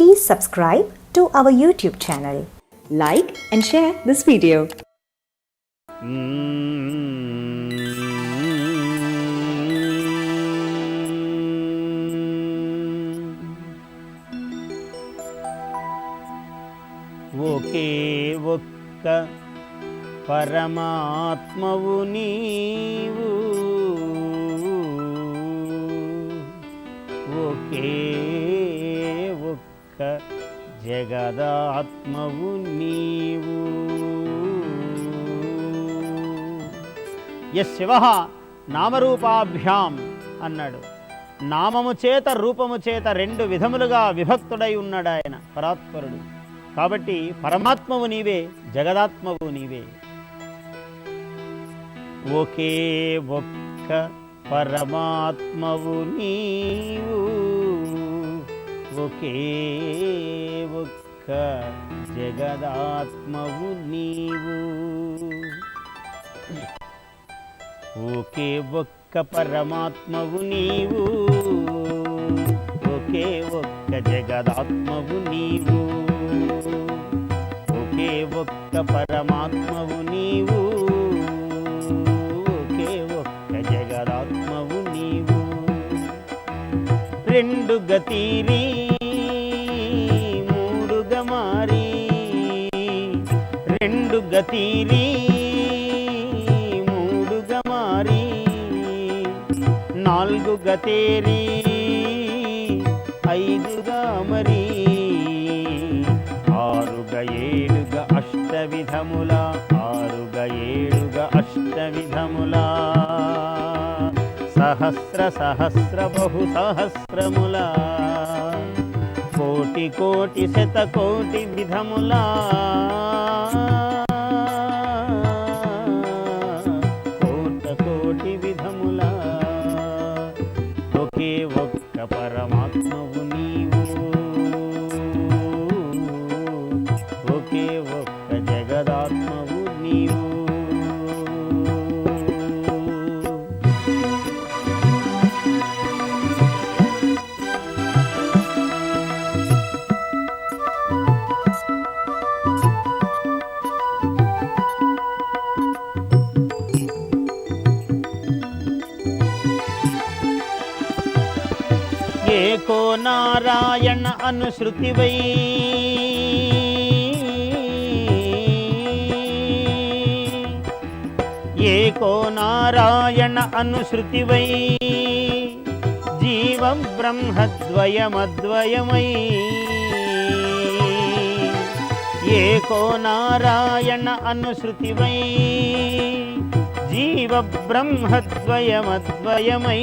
Please subscribe to our YouTube channel. Like and share this video. ఒకే ఒక్క పరమాత్మవు నీవు ఒకే జగదాత్మవు నీవు. Yes Shiva నామరూపాభ్యాం అన్నాడు. నామము చేత రూపము చేత రెండు విధములుగా విభక్తుడై ఉన్నాడు ఆయన పరాత్పరుడు. కాబట్టి పరమాత్మవు నీవే జగదాత్మవు నీవే. ఒకే ఒక్క పరమాత్మవు నీవు. ఒకే ఒక్క జగదాత్మవు నీవు. ఒకే ఒక్క పరమాత్మవు నీవు. ఒకే ఒక్క జగదాత్మవు నీవు. ఒకే ఒక్క పరమాత్మవు నీవు. రెండు గతీరి మూడుగా మారి. రెండు గతీరి మూడుగా మారి. నాలుగు గతేరి ఐదుగా మరి. ఆరుగా ఏడుగా అష్ట సహస్ర సహస్ర బహు సహస్రముల కోటి కోటి శత కోటి విధములా. ఏకో నారాయణ అనుశ్రుతివై ఏకో నారాయణ అనుశ్రుతివై జీవం బ్రహ్మద్వయమద్వయమై ఏకో నారాయణ అనుశ్రుతివై జీవ బ్రహ్మద్వయమద్వయమై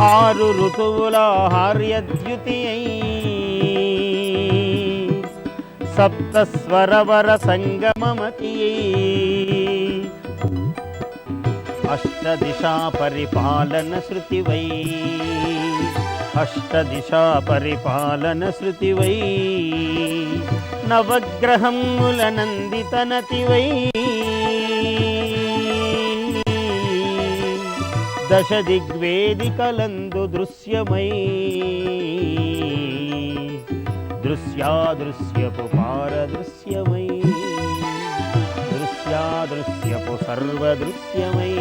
ఆరు ఋతువుల హార్యద్యుతి సప్తస్వరవర సంగమమతి అష్టదిశా పరిపాలన శృతివై. అష్టదిశా పరిపాలన శృతివై. నవగ్రహముల నందితనతివై దశ దిగ్వేదికలందు దృశ్యమై. దృశ్యాదృశ్యపు పారదృశ్యమై. దృశ్యాదృశ్యపు సర్వదృశ్యమై.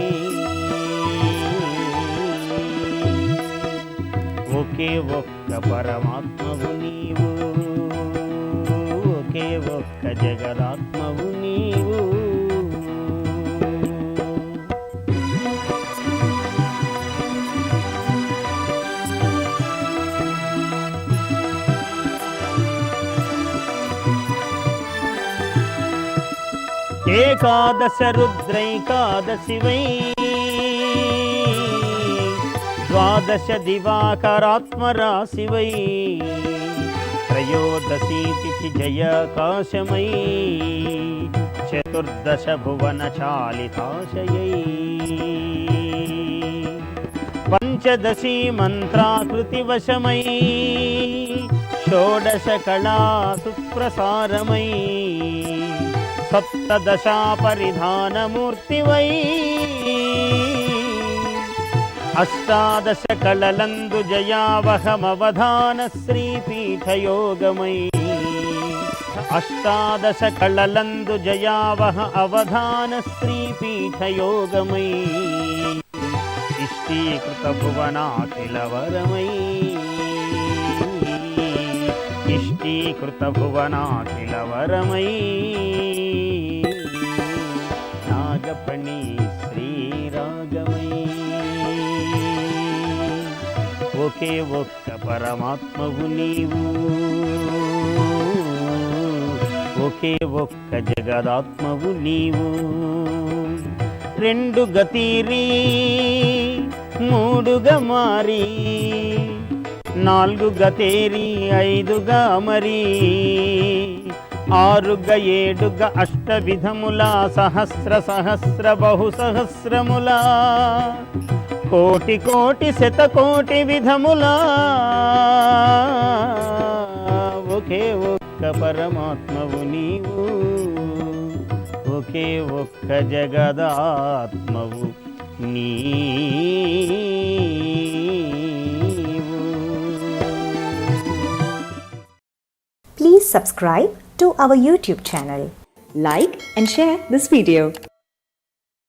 ఒకే ఒక్క పరమాత్మవు నీవు. ఒకే ఒక్క జగదాత్మవు నీవు. ఏకాదశ రుద్రైకాదశి వై ద్వాదశ దివాకరాత్మరాశివై. త్రయోదశీ తిథి జయకాశమై. చతుర్దశ భువన చాలితాశయై పంచదశీ మంత్రాకృతి వశమై షోడశ కళా సుప్రసారమై సప్తదశా అష్టాదశ కళలందు జయావహమవధాన శ్రీపీఠయోగమై అష్టాదశ కళలందు జయావహ అవధాన శ్రీపీఠయోగమై ఇష్టీకృత భువనాఖిలవరమై ఇష్టీకృత భువనాఖిల ఒకే ఒక్క పరమాత్మవు నీవు. ఒకే ఒక్క జగదాత్మవు నీవు. రెండు గతీరి మూడుగా మారి నాలుగు గతేరి ఐదుగా మరి ఆరుగ ఏడుగ అష్ట విధముల సహస్ర సహస్ర బహు సహస్రములా కోటి కోటి శత కోటి విధములా ఒకే ఒక్క పరమాత్మవు నీవు ఒకే ఒక్క జగదాత్మవు నీవు Please subscribe to our YouTube channel. Like and share this video.